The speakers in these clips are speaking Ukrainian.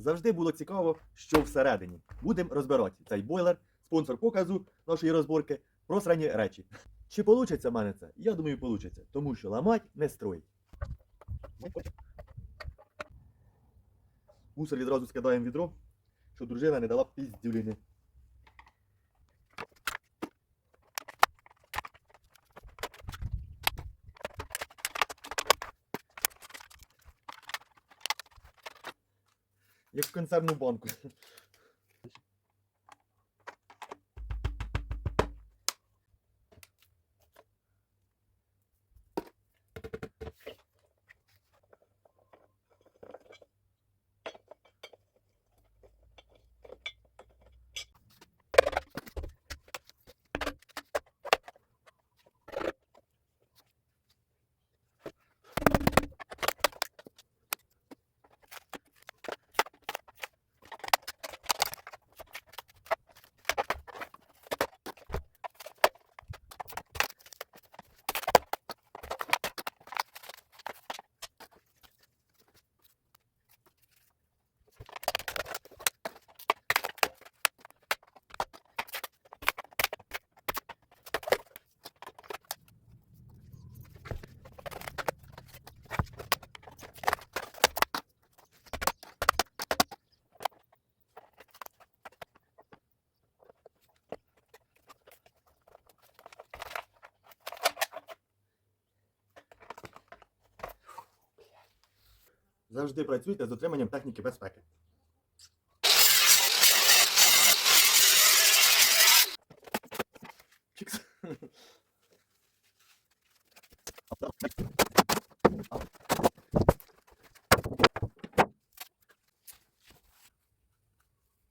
Завжди було цікаво, що всередині. Будемо розбирати цей бойлер, спонсор показу нашої розборки, просрані речі. Чи получиться в мене це? Я думаю, получиться, тому що ламать не строїть. Мусор відразу скидаємо відро, щоб дружина не дала піздюліни. Як в консервну банку. Завжди працюйте з дотриманням техніки безпеки. Чікс.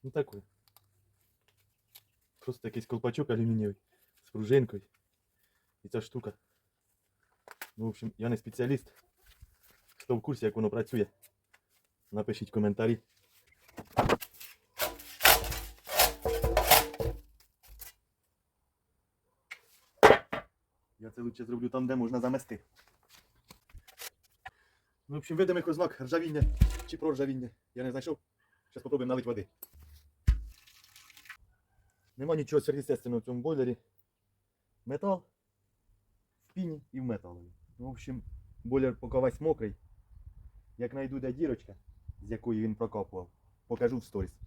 Ну такой. Просто якийсь колпачок алюмінієвий з пружинкою. І ця штука. Ну, в общем, я не спеціаліст. Хто в курсі, як воно працює, напишіть коментарі. Я це лучше зроблю там, де можна замести. Ну, в общем, видимих ознак ржавіння чи проржавіння. Я не знайшов. Зараз спробуємо налити води. Нема нічого сверхъестественного в цьому бойлері. Метал в піні і в металові. Ну, в общем, бойлер поки весь мокрий. Як знайду де дірочка, з якої він прокопував, покажу в сторіс.